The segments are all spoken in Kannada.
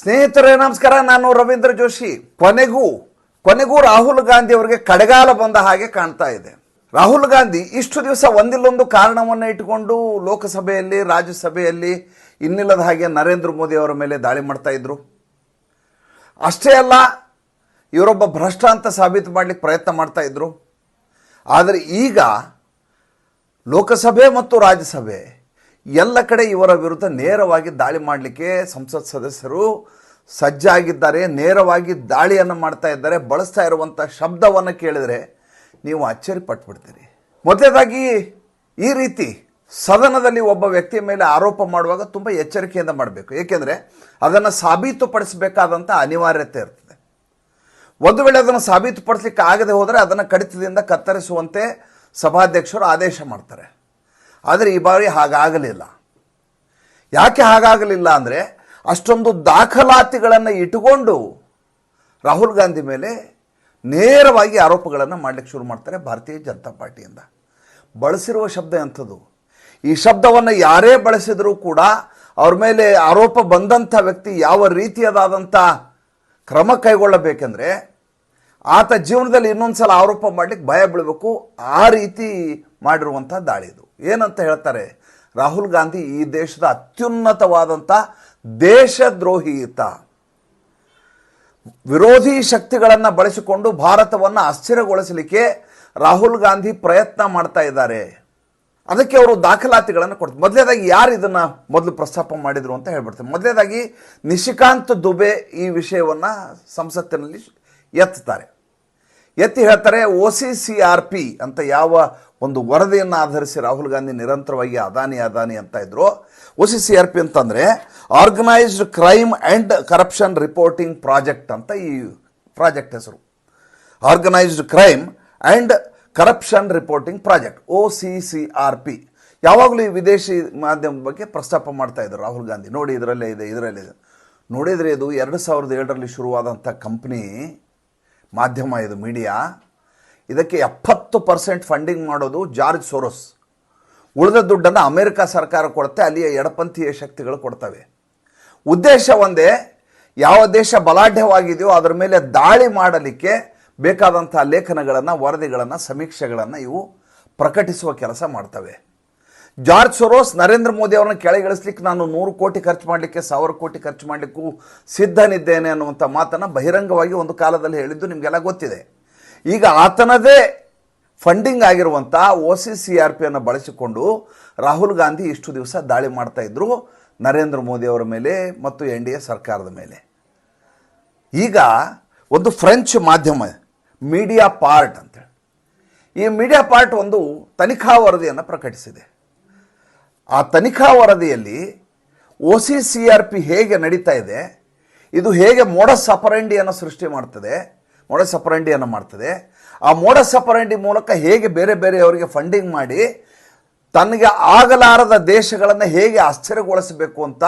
ಸ್ನೇಹಿತರೇ, ನಮಸ್ಕಾರ. ನಾನು ರವೀಂದ್ರ ಜೋಶಿ. ಕೊನೆಗೂ ಕೊನೆಗೂ ರಾಹುಲ್ ಗಾಂಧಿ ಅವರಿಗೆ ಕಡೆಗಾಲ ಬಂದ ಹಾಗೆ ಕಾಣ್ತಾ ಇದೆ. ರಾಹುಲ್ ಗಾಂಧಿ ಇಷ್ಟು ದಿವಸ ಒಂದಿಲ್ಲೊಂದು ಕಾರಣವನ್ನು ಇಟ್ಟುಕೊಂಡು ಲೋಕಸಭೆಯಲ್ಲಿ, ರಾಜ್ಯಸಭೆಯಲ್ಲಿ ಇನ್ನಿಲ್ಲದ ಹಾಗೆ ನರೇಂದ್ರ ಮೋದಿ ಅವರ ಮೇಲೆ ದಾಳಿ ಮಾಡ್ತಾ ಇದ್ರು. ಅಷ್ಟೇ ಅಲ್ಲ, ಇವರೊಬ್ಬ ಭ್ರಷ್ಟ ಅಂತ ಸಾಬೀತು ಮಾಡಲಿಕ್ಕೆ ಪ್ರಯತ್ನ ಮಾಡ್ತಾ ಇದ್ರು. ಆದರೆ ಈಗ ಲೋಕಸಭೆ ಮತ್ತು ರಾಜ್ಯಸಭೆ ಎಲ್ಲ ಕಡೆ ಇವರ ವಿರುದ್ಧ ನೇರವಾಗಿ ದಾಳಿ ಮಾಡಲಿಕ್ಕೆ ಸಂಸತ್ ಸದಸ್ಯರು ಸಜ್ಜಾಗಿದ್ದಾರೆ. ನೇರವಾಗಿ ದಾಳಿಯನ್ನು ಮಾಡ್ತಾ ಇದ್ದಾರೆ. ಬಳಸ್ತಾ ಇರುವಂಥ ಶಬ್ದವನ್ನು ಕೇಳಿದರೆ ನೀವು ಅಚ್ಚರಿ ಪಟ್ಬಿಡ್ತೀರಿ ಮೊದಲೇದಾಗಿ ಈ ರೀತಿ ಸದನದಲ್ಲಿ ಒಬ್ಬ ವ್ಯಕ್ತಿಯ ಮೇಲೆ ಆರೋಪ ಮಾಡುವಾಗ ತುಂಬ ಎಚ್ಚರಿಕೆಯಿಂದ ಮಾಡಬೇಕು. ಏಕೆಂದರೆ ಅದನ್ನು ಸಾಬೀತುಪಡಿಸಬೇಕಾದಂಥ ಅನಿವಾರ್ಯತೆ ಇರ್ತದೆ. ಒಂದು ವೇಳೆ ಅದನ್ನು ಸಾಬೀತುಪಡಿಸಲಿಕ್ಕೆ ಆಗದೆ ಹೋದರೆ ಅದನ್ನು ಕಡಿತದಿಂದ ಕತ್ತರಿಸುವಂತೆ ಸಭಾಧ್ಯಕ್ಷರು ಆದೇಶ ಮಾಡ್ತಾರೆ. ಆದರೆ ಈ ಬಾರಿ ಹಾಗಾಗಲಿಲ್ಲ. ಯಾಕೆ ಹಾಗಾಗಲಿಲ್ಲ ಅಂದರೆ ಅಷ್ಟೊಂದು ದಾಖಲಾತಿಗಳನ್ನು ಇಟ್ಟುಕೊಂಡು ರಾಹುಲ್ ಗಾಂಧಿ ಮೇಲೆ ನೇರವಾಗಿ ಆರೋಪಗಳನ್ನು ಮಾಡಲಿಕ್ಕೆ ಶುರು ಮಾಡ್ತಾರೆ ಭಾರತೀಯ ಜನತಾ ಪಾರ್ಟಿಯಿಂದ. ಬಳಸಿರುವ ಶಬ್ದ ಎಂಥದ್ದು? ಈ ಶಬ್ದವನ್ನು ಯಾರೇ ಬಳಸಿದರೂ ಕೂಡ ಅವ್ರ ಮೇಲೆ ಆರೋಪ ಬಂದಂಥ ವ್ಯಕ್ತಿ ಯಾವ ರೀತಿಯದಾದಂಥ ಕ್ರಮ ಕೈಗೊಳ್ಳಬೇಕೆಂದರೆ ಆತ ಜೀವನದಲ್ಲಿ ಇನ್ನೊಂದು ಸಲ ಆರೋಪ ಮಾಡಲಿಕ್ಕೆ ಭಯ ಬೀಳಬೇಕು. ಆ ರೀತಿ ಮಾಡಿರುವಂಥ ದಾಳಿ ಇದು. ಏನಂತ ಹೇಳ್ತಾರೆ? ರಾಹುಲ್ ಗಾಂಧಿ ಈ ದೇಶದ ಅತ್ಯುನ್ನತವಾದಂಥ ದೇಶದ್ರೋಹಿಯುತ. ವಿರೋಧಿ ಶಕ್ತಿಗಳನ್ನು ಬಳಸಿಕೊಂಡು ಭಾರತವನ್ನು ಅಸ್ಥಿರಗೊಳಿಸಲಿಕ್ಕೆ ರಾಹುಲ್ ಗಾಂಧಿ ಪ್ರಯತ್ನ ಮಾಡ್ತಾ ಇದ್ದಾರೆ. ಅದಕ್ಕೆ ಅವರು ದಾಖಲಾತಿಗಳನ್ನು ಕೊಡ್ತಾರೆ ಮೊದಲೇದಾಗಿ ಯಾರು ಇದನ್ನು ಮೊದಲು ಪ್ರಸ್ತಾಪ ಮಾಡಿದರು ಅಂತ ಹೇಳ್ಬಿಡ್ತಾರೆ ಮೊದಲೇದಾಗಿ ನಿಶಿಕಾಂತ್ ದುಬೆ ಈ ವಿಷಯವನ್ನು ಸಂಸತ್ತಿನಲ್ಲಿ ಎತ್ತುತ್ತಾರೆ ಎತ್ತಿ ಹೇಳ್ತಾರೆ, O C C R P ಅಂತ ಯಾವ ಒಂದು ವರದಿಯನ್ನು ಆಧರಿಸಿ ರಾಹುಲ್ ಗಾಂಧಿ ನಿರಂತರವಾಗಿ ಅದಾನಿ ಅದಾನಿ ಅಂತ ಇದ್ರು. O C C R P ಅಂತಂದರೆ organised crime and corruption reporting project ಅಂತ ಈ ಪ್ರಾಜೆಕ್ಟ್ ಹೆಸರು. Organised crime and corruption reporting project O C C R P. ಯಾವಾಗಲೂ ಈ ವಿದೇಶಿ ಮಾಧ್ಯಮದ ಬಗ್ಗೆ ಪ್ರಸ್ತಾಪ ಮಾಡ್ತಾ ಇದ್ರು ರಾಹುಲ್ ಗಾಂಧಿ. ನೋಡಿ ಇದರಲ್ಲೇ ಇದೆ ಇದರಲ್ಲೇ ಇದೆ. ನೋಡಿದರೆ ಇದು ಎರಡು ಸಾವಿರದ ಏಳರಲ್ಲಿ ಶುರುವಾದಂಥ ಕಂಪ್ನಿ ಮಾಧ್ಯಮ ಇದು ಮೀಡಿಯಾ ಇದಕ್ಕೆ ಎಪ್ಪತ್ತು ಪರ್ಸೆಂಟ್ ಫಂಡಿಂಗ್ ಮಾಡೋದು ಜಾರ್ಜ್ ಸೋರೋಸ್. ಉಳಿದ ದುಡ್ಡನ್ನು ಅಮೆರಿಕ ಸರ್ಕಾರ ಕೊಡುತ್ತೆ, ಅಲ್ಲಿಯ ಎಡಪಂಥೀಯ ಶಕ್ತಿಗಳು ಕೊಡ್ತವೆ. ಉದ್ದೇಶ ಒಂದೇ, ಯಾವ ದೇಶ ಬಲಾಢ್ಯವಾಗಿದೆಯೋ ಅದರ ಮೇಲೆ ದಾಳಿ ಮಾಡಲಿಕ್ಕೆ ಬೇಕಾದಂಥ ಲೇಖನಗಳನ್ನು, ವರದಿಗಳನ್ನು, ಸಮೀಕ್ಷೆಗಳನ್ನು ಇವು ಪ್ರಕಟಿಸುವ ಕೆಲಸ ಮಾಡ್ತವೆ. ಜಾರ್ಜ್ ಸೊರೋಸ್, ನರೇಂದ್ರ ಮೋದಿ ಅವರನ್ನ ಕೆಳಗಿಳಿಸ್ಲಿಕ್ಕೆ ನಾನು ನೂರು ಕೋಟಿ ಖರ್ಚು ಮಾಡಲಿಕ್ಕೆ, ಸಾವಿರ ಕೋಟಿ ಖರ್ಚು ಮಾಡಲಿಕ್ಕೂ ಸಿದ್ಧನಿದ್ದೇನೆ ಅನ್ನುವಂಥ ಮಾತನ್ನು ಬಹಿರಂಗವಾಗಿ ಒಂದು ಕಾಲದಲ್ಲಿ ಹೇಳಿದ್ದು ನಿಮಗೆಲ್ಲ ಗೊತ್ತಿದೆ. ಈಗ ಆತನದೇ ಫಂಡಿಂಗ್ ಆಗಿರುವಂಥ ಒ ಸಿ ಸಿ ಆರ್ ಪಿಯನ್ನು ಬಳಸಿಕೊಂಡು ರಾಹುಲ್ ಗಾಂಧಿ ಇಷ್ಟು ದಿವಸ ದಾಳಿ ಮಾಡ್ತಾ ಇದ್ರು ನರೇಂದ್ರ ಮೋದಿ ಅವರ ಮೇಲೆ ಮತ್ತು ಎನ್ ಡಿ ಎ ಸರ್ಕಾರದ ಮೇಲೆ. ಈಗ ಒಂದು ಫ್ರೆಂಚ್ ಮಾಧ್ಯಮ, ಮೀಡಿಯಾ ಪಾರ್ಟ್ ಅಂತೇಳಿ. ಈ ಮೀಡಿಯಾ ಪಾರ್ಟ್ ಒಂದು ತನಿಖಾ ವರದಿಯನ್ನು ಪ್ರಕಟಿಸಿದೆ. ಆ ತನಿಖಾ ವರದಿಯಲ್ಲಿ O C C R P ಹೇಗೆ ನಡೀತಾ ಇದೆ, ಇದು ಹೇಗೆ ಮೋಡಸ್ ಅಪರಂಡಿಯನ್ನು ಸೃಷ್ಟಿ ಮಾಡ್ತದೆ, ಮೋಡಸ್ ಅಪರಂಡಿಯನ್ನು ಮಾಡ್ತದೆ, ಆ ಮೋಡ ಸಪರಂಡಿ ಮೂಲಕ ಹೇಗೆ ಬೇರೆ ಬೇರೆಯವರಿಗೆ ಫಂಡಿಂಗ್ ಮಾಡಿ, ತನಗೆ ಆಗಲಾರದ ದೇಶಗಳನ್ನು ಹೇಗೆ ಆಶ್ಚರ್ಯಗೊಳಿಸಬೇಕು ಅಂತ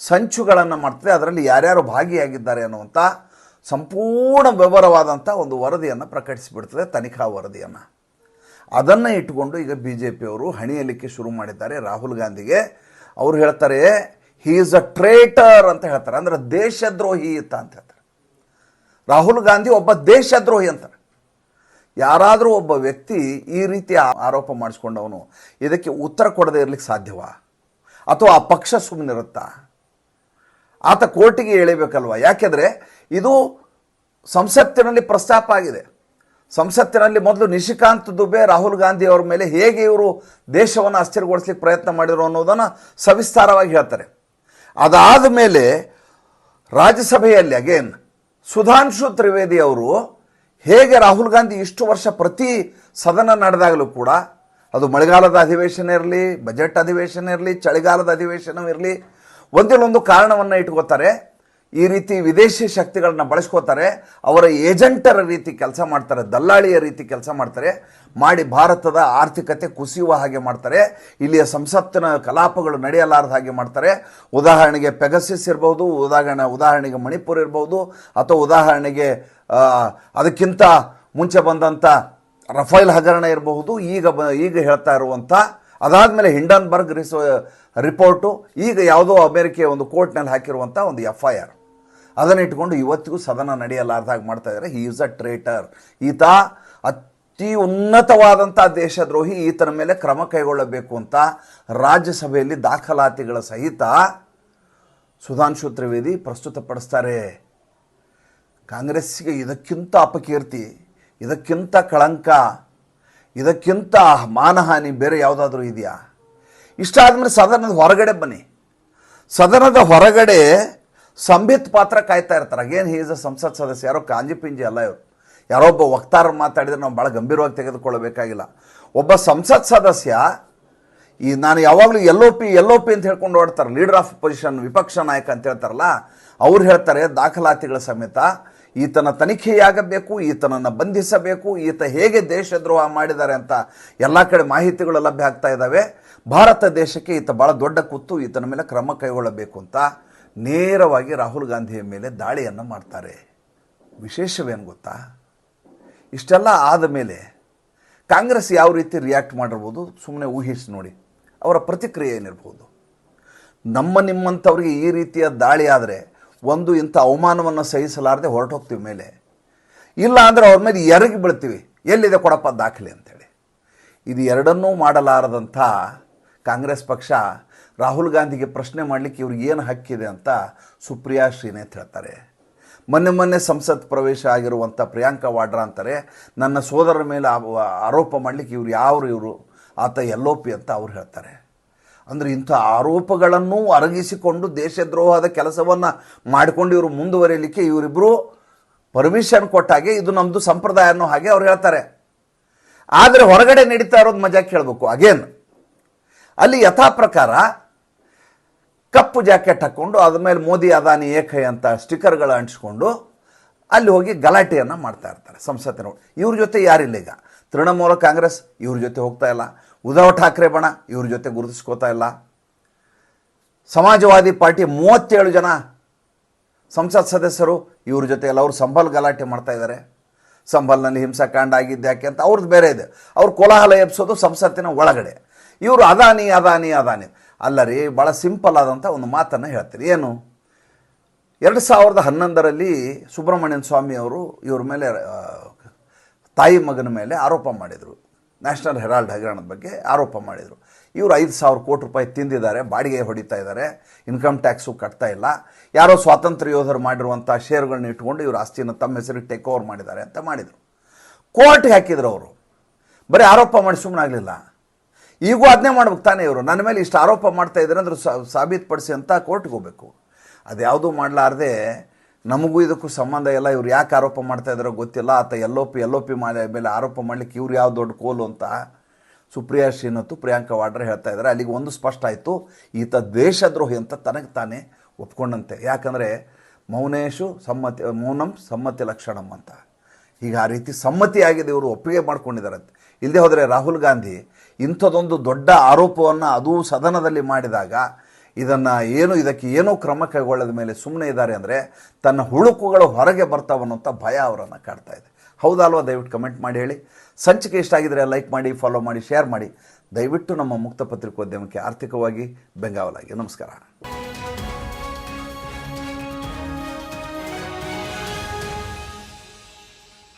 ಸಂಚುಗಳನ್ನು ಮಾಡ್ತದೆ, ಅದರಲ್ಲಿ ಯಾರ್ಯಾರು ಭಾಗಿಯಾಗಿದ್ದಾರೆ ಅನ್ನುವಂಥ ಸಂಪೂರ್ಣ ವಿವರವಾದಂಥ ಒಂದು ವರದಿಯನ್ನು ಪ್ರಕಟಿಸಿಬಿಡ್ತದೆ, ತನಿಖಾ ವರದಿಯನ್ನು. ಅದನ್ನು ಇಟ್ಟುಕೊಂಡು ಈಗ ಬಿ ಜೆ ಪಿಯವರು ಹಣಿಯಲಿಕ್ಕೆ ಶುರು ಮಾಡಿದ್ದಾರೆ. ರಾಹುಲ್ ಗಾಂಧಿಗೆ. ಅವರು ಹೇಳ್ತಾರೆ ಹೀ ಈಸ್ ಅ ಟ್ರೇಟರ್ ಅಂತ ಹೇಳ್ತಾರೆ. ಅಂದರೆ ದೇಶದ್ರೋಹಿ ಅಂತ ಅಂತ ಹೇಳ್ತಾರೆ. ರಾಹುಲ್ ಗಾಂಧಿ ಒಬ್ಬ ದೇಶದ್ರೋಹಿ ಅಂತಾರೆ. ಯಾರಾದರೂ ಒಬ್ಬ ವ್ಯಕ್ತಿ ಈ ರೀತಿ ಆರೋಪ ಮಾಡಿಸ್ಕೊಂಡವನು, ಇದಕ್ಕೆ ಉತ್ತರ ಕೊಡದೇ ಇರಲಿಕ್ಕೆ ಸಾಧ್ಯವಾ? ಅಥವಾ ಆ ಪಕ್ಷ ಸುಮ್ಮನಿರುತ್ತಾ ಆತ ಕೋರ್ಟಿಗೆ ಎಳಿಬೇಕಲ್ವ? ಯಾಕೆಂದರೆ ಇದು ಸಂಸತ್ತಿನಲ್ಲಿ ಪ್ರಸ್ತಾಪ ಆಗಿದೆ. ಸಂಸತ್ತಿನಲ್ಲಿ ಮೊದಲು ನಿಶಿಕಾಂತ್ ದುಬೆ, ರಾಹುಲ್ ಗಾಂಧಿ ಅವರ ಮೇಲೆ ಹೇಗೆ ಇವರು ದೇಶವನ್ನು ಅಸ್ಥಿರಗೊಳಿಸ್ಲಿಕ್ಕೆ ಪ್ರಯತ್ನ ಮಾಡಿದರು ಅನ್ನೋದನ್ನು ಸವಿಸ್ತಾರವಾಗಿ ಹೇಳ್ತಾರೆ. ಅದಾದ ಮೇಲೆ ರಾಜ್ಯಸಭೆಯಲ್ಲಿ ಅಗೇನ್ ಸುಧಾಂಶು ತ್ರಿವೇದಿ ಅವರು ಹೇಗೆ ರಾಹುಲ್ ಗಾಂಧಿ ಇಷ್ಟು ವರ್ಷ ಪ್ರತಿ ಸದನ ನಡೆದಾಗಲೂ ಕೂಡ, ಅದು ಮಳೆಗಾಲದ ಅಧಿವೇಶನ ಇರಲಿ ಬಜೆಟ್ ಅಧಿವೇಶನ ಇರಲಿ, ಚಳಿಗಾಲದ ಅಧಿವೇಶನ ಇರಲಿ, ಒಂದಿಲ್ಲೊಂದು ಕಾರಣವನ್ನು ಇಟ್ಕೋತಾರೆ. ಈ ರೀತಿ ವಿದೇಶಿ ಶಕ್ತಿಗಳನ್ನ ಬಳಸ್ಕೋತಾರೆ, ಅವರ ಏಜೆಂಟರ ರೀತಿ ಕೆಲಸ ಮಾಡ್ತಾರೆ, ದಲ್ಲಾಳಿಯ ರೀತಿ ಕೆಲಸ ಮಾಡ್ತಾರೆ, ಮಾಡಿ ಭಾರತದ ಆರ್ಥಿಕತೆ ಕುಸಿಯುವ ಹಾಗೆ ಮಾಡ್ತಾರೆ, ಇಲ್ಲಿಯ ಸಂಸತ್ತಿನ ಕಲಾಪಗಳು ನಡೆಯಲಾರದ ಹಾಗೆ ಮಾಡ್ತಾರೆ. ಉದಾಹರಣೆಗೆ ಪೆಗಸಿಸ್ ಇರ್ಬೋದು ಉದಾಹರಣೆ, ಉದಾಹರಣೆಗೆ ಮಣಿಪುರ್ ಇರ್ಬೋದು ಅಥವಾ ಉದಾಹರಣೆಗೆ ಅದಕ್ಕಿಂತ ಮುಂಚೆ ಬಂದಂಥ ರಫೈಲ್ ಹಗರಣ ಇರಬಹುದು, ಈಗ ಬ, ಈಗ ಹೇಳ್ತಾ ಇರುವಂಥ ಅದಾದಮೇಲೆ ಹಿಂಡನ್ಬರ್ಗ್ ರಿಸೋ, ರಿಪೋರ್ಟು, ಈಗ ಯಾವುದೋ ಅಮೆರಿಕೆಯ ಒಂದು ಕೋರ್ಟ್ನಲ್ಲಿ ಹಾಕಿರುವಂಥ ಒಂದು ಎಫ್ ಐ ಆರ್ ಅದನ್ನ ಇಟ್ಕೊಂಡು ಇವತ್ತಿಗೂ ಸದನ ನಡೆಯಲಾರ್ದಾಗ ಮಾಡ್ತಾ ಇದ್ದಾರೆ ಹಿ ಈಸ್ ಅ ಟ್ರೇಟರ್ ಈತ ಅತಿ ಉನ್ನತವಾದಂಥ ದೇಶದ್ರೋಹಿ, ಈತನ ಮೇಲೆ ಕ್ರಮ ಕೈಗೊಳ್ಳಬೇಕು ಅಂತ ರಾಜ್ಯಸಭೆಯಲ್ಲಿ ದಾಖಲಾತಿಗಳ ಸಹಿತ ಸುಧಾಂಶು ತ್ರಿವೇದಿ ಪ್ರಸ್ತುತಪಡಿಸ್ತಾರೆ ಕಾಂಗ್ರೆಸ್ಸಿಗೆ ಇದಕ್ಕಿಂತ ಅಪಕೀರ್ತಿ, ಇದಕ್ಕಿಂತ ಕಳಂಕ, ಇದಕ್ಕಿಂತ ಮಾನಹಾನಿ ಬೇರೆ ಯಾವುದಾದ್ರೂ ಇದೆಯಾ? ಇಷ್ಟಾದ್ಮೇಲೆ ಸದನದ ಹೊರಗಡೆ ಬನ್ನಿ. ಸದನದ ಹೊರಗಡೆ ಸಂಬಿತ್ ಪಾತ್ರ ಕಾಯ್ತಾ ಇರ್ತಾರೆ. ಅಗೇನ್ ಹಿ ಈಸ್ ಅ ಸಂಸತ್ ಸದಸ್ಯ. ಯಾರೋ ಕಾಂಜಿ ಪಿಂಜಿ ಅಲ್ಲ ಇವರು. ಯಾರೋ ಒಬ್ಬ ವಕ್ತಾರ ಮಾತಾಡಿದ್ರೆ ನಾವು ಭಾಳ ಗಂಭೀರವಾಗಿ ತೆಗೆದುಕೊಳ್ಳಬೇಕಾಗಿಲ್ಲ. ಒಬ್ಬ ಸಂಸತ್ ಸದಸ್ಯ, ಈ ನಾನು ಯಾವಾಗಲೂ L O P L O P ಅಂತ ಹೇಳ್ಕೊಂಡು ಓಡ್ತಾರೆ. ಲೀಡರ್ ಆಫ್ ಪೊಸಿಷನ್ ವಿಪಕ್ಷ ನಾಯಕ ಅಂತ ಹೇಳ್ತಾರಲ್ಲ, ಅವ್ರು ಹೇಳ್ತಾರೆ, ದಾಖಲಾತಿಗಳ ಸಮೇತ ಈತನ ತನಿಖೆಯಾಗಬೇಕು, ಈತನನ್ನು ಬಂಧಿಸಬೇಕು, ಈತ ಹೇಗೆ ದೇಶದ್ರೋಹ ಮಾಡಿದ್ದಾರೆ ಅಂತ ಎಲ್ಲ ಕಡೆ ಮಾಹಿತಿಗಳು ಲಭ್ಯ ಆಗ್ತಾ ಇದ್ದಾವೆ. ಭಾರತ ದೇಶಕ್ಕೆ ಈತ ಭಾಳ ದೊಡ್ಡ ಕುತ್ತು, ಈತನ ಮೇಲೆ ಕ್ರಮ ಕೈಗೊಳ್ಳಬೇಕು ಅಂತ ನೇರವಾಗಿ ರಾಹುಲ್ ಗಾಂಧಿಯ ಮೇಲೆ ದಾಳಿಯನ್ನು ಮಾಡ್ತಾರೆ. ವಿಶೇಷವೇನು ಗೊತ್ತಾ? ಇಷ್ಟೆಲ್ಲ ಆದ ಮೇಲೆ ಕಾಂಗ್ರೆಸ್ ಯಾವ ರೀತಿ ರಿಯಾಕ್ಟ್ ಮಾಡಿರ್ಬೋದು? ಸುಮ್ಮನೆ ಊಹಿಸಿ ನೋಡಿ. ಅವರ ಪ್ರತಿಕ್ರಿಯೆ ಏನಿರ್ಬೋದು? ನಮ್ಮ ನಿಮ್ಮಂಥವ್ರಿಗೆ ಈ ರೀತಿಯ ದಾಳಿ ಆದರೆ ಒಂದು ಇಂಥ ಅವಮಾನವನ್ನು ಸಹಿಸಲಾರದೆ ಹೊರಟೋಗ್ತೀವಿ ಮೇಲೆ. ಇಲ್ಲ ಅಂದರೆ ಅವ್ರ ಮೇಲೆ ಎರಗಿ ಬೀಳ್ತೀವಿ. ಎಲ್ಲಿದೆ ಕೊಡಪ್ಪ ದಾಖಲೆ ಅಂತೇಳಿ. ಇದು ಎರಡನ್ನೂ ಮಾಡಲಾರದಂಥ ಕಾಂಗ್ರೆಸ್ ಪಕ್ಷ ರಾಹುಲ್ ಗಾಂಧಿಗೆ ಪ್ರಶ್ನೆ ಮಾಡಲಿಕ್ಕೆ ಇವ್ರಿಗೆ ಏನು ಹಕ್ಕಿದೆ ಅಂತ ಸುಪ್ರಿಯಾ ಶ್ರೀನೇತ್ ಹೇಳ್ತಾರೆ. ಮೊನ್ನೆ ಮೊನ್ನೆ ಸಂಸತ್ ಪ್ರವೇಶ ಆಗಿರುವಂಥ ಪ್ರಿಯಾಂಕಾ ವಾಡ್ರಾ ಅಂತಾರೆ, ನನ್ನ ಸೋದರರ ಮೇಲೆ ಆರೋಪ ಮಾಡಲಿಕ್ಕೆ ಇವ್ರು ಯಾರು ಇವರು? ಆತ ಎಲ್ಲೋಪಿ ಅಂತ ಅವ್ರು ಹೇಳ್ತಾರೆ. ಅಂದರೆ ಇಂಥ ಆರೋಪಗಳನ್ನು ಅರಗಿಸಿಕೊಂಡು ದೇಶದ್ರೋಹದ ಕೆಲಸವನ್ನು ಮಾಡಿಕೊಂಡು ಇವರು ಮುಂದುವರಿಯಲಿಕ್ಕೆ ಇವರಿಬ್ಬರು ಪರ್ಮಿಷನ್ ಕೊಟ್ಟಾಗೆ ಇದು ನಮ್ಮದು ಸಂಪ್ರದಾಯ ಅನ್ನೋ ಹಾಗೆ ಅವ್ರು ಹೇಳ್ತಾರೆ. ಆದರೆ ಹೊರಗಡೆ ನಡೀತಾ ಇರೋದು ಮಜಾ ಕೇಳಬೇಕು. ಅಗೇನ್ ಅಲ್ಲಿ ಯಥಾ ಪ್ರಕಾರ ಕಪ್ಪು ಜಾಕೆಟ್ ಹಾಕ್ಕೊಂಡು ಅದ್ರ ಮೇಲೆ ಮೋದಿ ಅದಾನಿ ಏಕೈ ಅಂತ ಸ್ಟಿಕರ್ಗಳು ಅಂಟಿಸ್ಕೊಂಡು ಅಲ್ಲಿ ಹೋಗಿ ಗಲಾಟೆಯನ್ನು ಮಾಡ್ತಾ ಇರ್ತಾರೆ ಸಂಸತ್ತಿನ ಇವ್ರ ಜೊತೆ ಯಾರಿಲ್ಲ ಈಗ. ತೃಣಮೂಲ ಕಾಂಗ್ರೆಸ್ ಇವ್ರ ಜೊತೆ ಹೋಗ್ತಾ ಇಲ್ಲ. ಉದ್ಧವ್ ಠಾಕ್ರೆ ಬಣ ಇವ್ರ ಜೊತೆ ಗುರುತಿಸ್ಕೋತಾ ಇಲ್ಲ. ಸಮಾಜವಾದಿ ಪಾರ್ಟಿ ಮೂವತ್ತೇಳು ಜನ ಸಂಸತ್ ಸದಸ್ಯರು ಇವ್ರ ಜೊತೆ ಎಲ್ಲ ಅವರು ಸಂಬಲ್ ಗಲಾಟೆ ಮಾಡ್ತಾ ಇದ್ದಾರೆ ಸಂಬಲ್ನಲ್ಲಿ ಹಿಂಸಾಕಾಂಡ ಆಗಿದ್ದು ಯಾಕೆ ಅಂತ ಅವ್ರದ್ದು ಬೇರೆ ಇದೆ. ಅವ್ರು ಕೋಲಾಹಲ ಎಬ್ಸೋದು ಸಂಸತ್ತಿನ ಒಳಗಡೆ. ಇವರು ಅದಾನಿ ಅದಾನಿ ಅದಾನಿ. ಅಲ್ಲ ರೀ ಭಾಳ ಸಿಂಪಲ್ ಆದಂಥ ಒಂದು ಮಾತನ್ನು ಹೇಳ್ತೀರಿ. ಏನು? ಎರಡು ಸಾವಿರದ ಹನ್ನೊಂದರಲ್ಲಿ ಸುಬ್ರಹ್ಮಣ್ಯನ್ ಸ್ವಾಮಿ ಅವರು ಇವ್ರ ಮೇಲೆ ತಾಯಿ ಮಗನ ಮೇಲೆ ಆರೋಪ ಮಾಡಿದರು. ನ್ಯಾಷನಲ್ ಹೆರಾಲ್ಡ್ ಹಗರಣದ ಬಗ್ಗೆ ಆರೋಪ ಮಾಡಿದರು. ಇವರು ಐದು ಸಾವಿರ ಕೋಟಿ ರೂಪಾಯಿ ತಿಂದಿದ್ದಾರೆ, ಬಾಡಿಗೆ ಹೊಡಿತಾ ಇದ್ದಾರೆ ಇನ್ಕಮ್ ಟ್ಯಾಕ್ಸು ಕಟ್ತಾ ಇಲ್ಲ. ಯಾರೋ ಸ್ವಾತಂತ್ರ್ಯ ಯೋಧರು ಮಾಡಿರುವಂಥ ಶೇರುಗಳನ್ನ ಇಟ್ಕೊಂಡು ಇವರು ಆಸ್ತಿಯನ್ನು ತಮ್ಮ ಹೆಸರಿಗೆ ಟೇಕ್ ಓವರ್ ಮಾಡಿದ್ದಾರೆ ಅಂತ ಮಾಡಿದರು. ಕೋರ್ಟ್ಗೆ ಹಾಕಿದ್ರು ಅವರು? ಬರೀ ಆರೋಪ ಮಾಡಿ ಸುಮ್ಮನಾಗಲಿಲ್ಲ ಈಗೂ ಅದನ್ನೇ ಮಾಡ್ಬೇಕು ತಾನೇ ಇವರು. ನನ್ನ ಮೇಲೆ ಇಷ್ಟು ಆರೋಪ ಮಾಡ್ತಾ ಇದ್ದಾರೆ ಅಂದ್ರೆ ಸಾಬೀತುಪಡಿಸಿ ಅಂತ ಕೋರ್ಟ್ಗೆ ಹೋಗಬೇಕು. ಅದ್ಯಾವುದೂ ಮಾಡಲಾರ್ದೆ ನಮಗೂ ಇದಕ್ಕೂ ಸಂಬಂಧ ಇಲ್ಲ. ಇವ್ರು ಯಾಕೆ ಆರೋಪ ಮಾಡ್ತಾ ಇದ್ದಾರೋ ಗೊತ್ತಿಲ್ಲ. ಆತ ಎಲ್ಲೋ ಪಿ ಎಲ್ಲೋ ಪಿ ಮಾಡಿ ಮೇಲೆ ಆರೋಪ ಮಾಡಲಿಕ್ಕೆ ಇವ್ರು ಯಾವ ದೊಡ್ಡ ಕೋಲು ಅಂತ ಸುಪ್ರಿಯಾ ಶ್ರೀನತ್ತು ಪ್ರಿಯಾಂಕಾ ವಾಡ್ರೆ ಹೇಳ್ತಾ ಇದ್ದಾರೆ. ಅಲ್ಲಿಗೆ ಒಂದು ಸ್ಪಷ್ಟ ಆಯಿತು. ಈತ ದೇಶದ್ರೋಹಿ ಅಂತ ತನಗೆ ತಾನೇ ಒಪ್ಕೊಂಡಂತೆ. ಯಾಕಂದರೆ ಮೌನೇಶು ಸಮ್ಮತಿ, ಮೌನಂ ಸಮ್ಮತಿ ಲಕ್ಷಣಂ ಅಂತ. ಈಗ ಆ ರೀತಿ ಸಮ್ಮತಿ ಆಗಿದೆ ಇವರು ಒಪ್ಪಿಗೆ ಮಾಡ್ಕೊಂಡಿದ್ದಾರೆ ಇಲ್ಲದೆ ಹೋದರೆ ರಾಹುಲ್ ಗಾಂಧಿ ಇಂಥದ್ದೊಂದು ದೊಡ್ಡ ಆರೋಪವನ್ನು ಅದೂ ಸದನದಲ್ಲಿ ಮಾಡಿದಾಗ ಇದನ್ನು ಏನು, ಇದಕ್ಕೆ ಏನೋ ಕ್ರಮ ಕೈಗೊಳ್ಳದ ಮೇಲೆ ಸುಮ್ಮನೆ ಇದ್ದಾರೆ ಅಂದರೆ ತನ್ನ ಹುಳುಕುಗಳು ಹೊರಗೆ ಬರ್ತಾವನ್ನೋಂಥ ಭಯ ಅವರನ್ನು ಕಾಡ್ತಾ ಇದೆ. ಹೌದಲ್ವಾ? ದಯವಿಟ್ಟು ಕಮೆಂಟ್ ಮಾಡಿ ಹೇಳಿ. ಸಂಚಿಕೆ ಇಷ್ಟ ಆಗಿದರೆ ಲೈಕ್ ಮಾಡಿ, ಫಾಲೋ ಮಾಡಿ, ಶೇರ್ ಮಾಡಿ. ದಯವಿಟ್ಟು ನಮ್ಮ ಮುಕ್ತ ಪತ್ರಿಕೋದ್ಯಮಕ್ಕೆ ಆರ್ಥಿಕವಾಗಿ ಬೆಂಗಾವಲಾಗಿ. ನಮಸ್ಕಾರ.